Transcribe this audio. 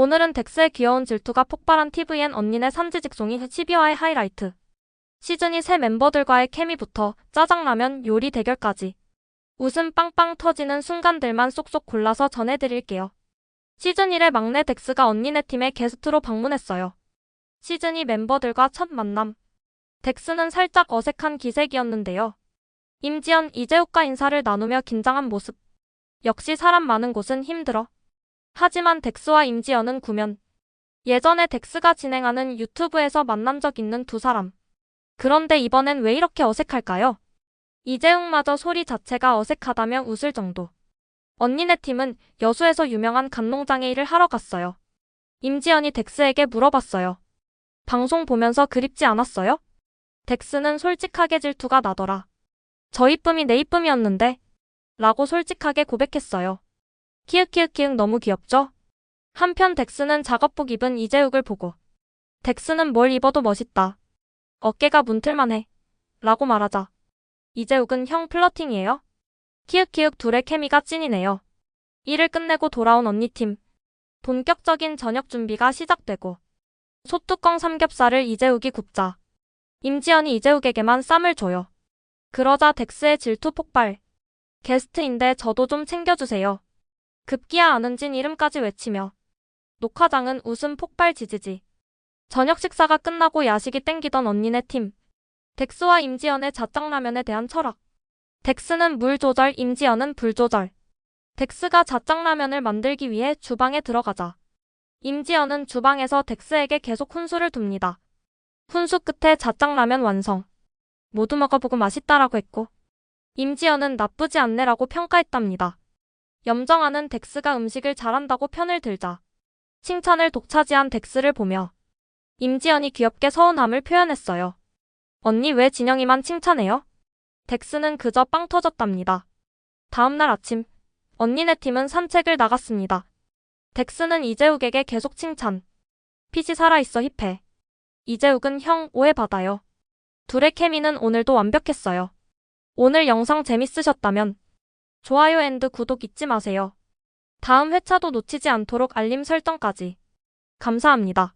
오늘은 덱스의 귀여운 질투가 폭발한 TVN 언니네 산지직송이 12화의 하이라이트. 시즌이 새 멤버들과의 케미부터 짜장라면 요리 대결까지. 웃음 빵빵 터지는 순간들만 쏙쏙 골라서 전해드릴게요. 시즌 1의 막내 덱스가 언니네 팀에 게스트로 방문했어요. 시즌 2 멤버들과 첫 만남. 덱스는 살짝 어색한 기색이었는데요. 임지연, 이재욱과 인사를 나누며 긴장한 모습. 역시 사람 많은 곳은 힘들어. 하지만 덱스와 임지연은 구면. 예전에 덱스가 진행하는 유튜브에서 만난 적 있는 두 사람. 그런데 이번엔 왜 이렇게 어색할까요? 이재욱마저 소리 자체가 어색하다며 웃을 정도. 언니네 팀은 여수에서 유명한 간농장에 일을 하러 갔어요. 임지연이 덱스에게 물어봤어요. 방송 보면서 그립지 않았어요? 덱스는 솔직하게 질투가 나더라. 저 이쁨이 내 이쁨이었는데? 라고 솔직하게 고백했어요. 키읔키읔키읔 너무 귀엽죠? 한편 덱스는 작업복 입은 이재욱을 보고 덱스는 뭘 입어도 멋있다. 어깨가 문틀만해. 라고 말하자. 이재욱은 형 플러팅이에요? 키읔키읔 둘의 케미가 찐이네요. 일을 끝내고 돌아온 언니팀. 본격적인 저녁 준비가 시작되고 소뚜껑 삼겹살을 이재욱이 굽자. 임지연이 이재욱에게만 쌈을 줘요. 그러자 덱스의 질투 폭발. 게스트인데 저도 좀 챙겨주세요. 급기야 아는진 이름까지 외치며 녹화장은 웃음 폭발 지지지. 저녁 식사가 끝나고 야식이 땡기던 언니네 팀. 덱스와 임지연의 자짱라면에 대한 철학. 덱스는 물 조절, 임지연은 불 조절. 덱스가 자짱라면을 만들기 위해 주방에 들어가자. 임지연은 주방에서 덱스에게 계속 훈수를 둡니다. 훈수 끝에 자짱라면 완성. 모두 먹어보고 맛있다라고 했고, 임지연은 나쁘지 않네라고 평가했답니다. 염정아는 덱스가 음식을 잘한다고 편을 들자. 칭찬을 독차지한 덱스를 보며 임지연이 귀엽게 서운함을 표현했어요. 언니 왜 진영이만 칭찬해요? 덱스는 그저 빵 터졌답니다. 다음날 아침, 언니네 팀은 산책을 나갔습니다. 덱스는 이재욱에게 계속 칭찬. 핏이 살아있어 힙해. 이재욱은 형 오해받아요. 둘의 케미는 오늘도 완벽했어요. 오늘 영상 재밌으셨다면 좋아요 앤드 구독 잊지 마세요. 다음 회차도 놓치지 않도록 알림 설정까지. 감사합니다.